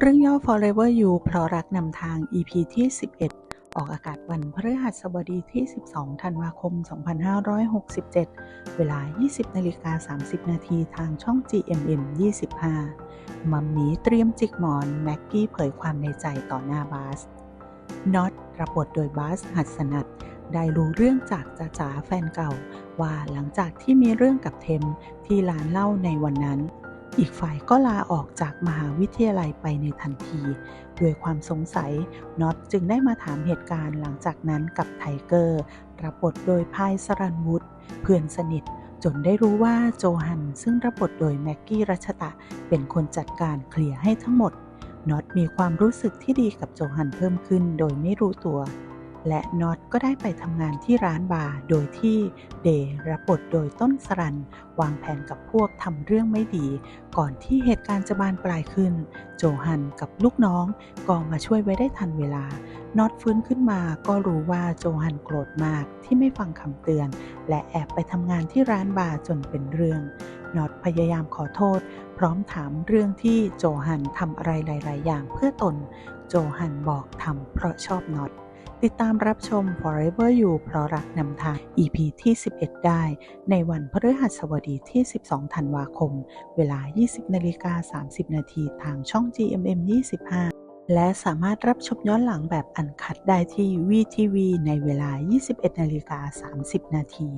เรื่องย่อ Forever You เพราะรักนำทาง EP ที่ 11 ออกอากาศวันพฤหัสบดีที่ 12 ธันวาคม 2567 เวลา 20นาฬิกา30 นาทีทางช่อง GMM 25 มัมมี่เตรียมจิกหมอน แม็กกี้เผยความในใจต่อหน้าบาสน็อตรับบทโดยบาสหัสนัทได้รู้เรื่องจากจ้าจ๋าแฟนเก่า ว่าหลังจากที่มีเรื่องกับเทมที่ร้านเหล้าในวันนั้น อีกฝ่ายก็ลาออกจากมหาวิทยาลัยไปในทันทีด้วยความสงสัยน็อตจึงได้มาถามเหตุการณ์หลังจากนั้นกับไทเกอร์รับบทโดยพายสรันวุฒเพื่อนสนิทจนได้รู้ว่าโจฮันซึ่งรับบทโดยแม็กกี้รัชตะ เป็นคนจัดการเคลียร์ให้ทั้งหมดน็อตมีความรู้สึกที่ดีกับโจฮันเพิ่มขึ้นโดยไม่รู้ตัว และน็อตก็ได้ไปทำงานที่ร้านบาร์โดยที่เดย์รับบทโดยต้นสรัน วางแผนกับพวกทำเรื่องไม่ดี ก่อนที่เหตุการณ์จะบานปลายขึ้น โจฮันกับลูกน้องก็มาช่วยไว้ได้ทันเวลาน็อตฟื้นขึ้นมาก็รู้ว่าโจฮันโกรธมากที่ไม่ฟังคำเตือน และแอบไปทำงานที่ร้านบาร์จนเป็นเรื่องน็อตพยายามขอโทษ พร้อมถามเรื่องที่โจฮันทำอะไรหลาย ๆ อย่างเพื่อตน โจฮันบอกทำเพราะชอบน็อต ติดตามรับชม Forever You เพราะรักนำทาง EP ที่ 11 ได้ ในวันพฤหัสบดีที่ 12 ธันวาคม เวลา 20นาฬิกา30 นาทีทางช่อง GMM 25 และสามารถรับชมย้อนหลังแบบอันคัดได้ที่ VTV ในเวลา 21นาฬิกา30 นาที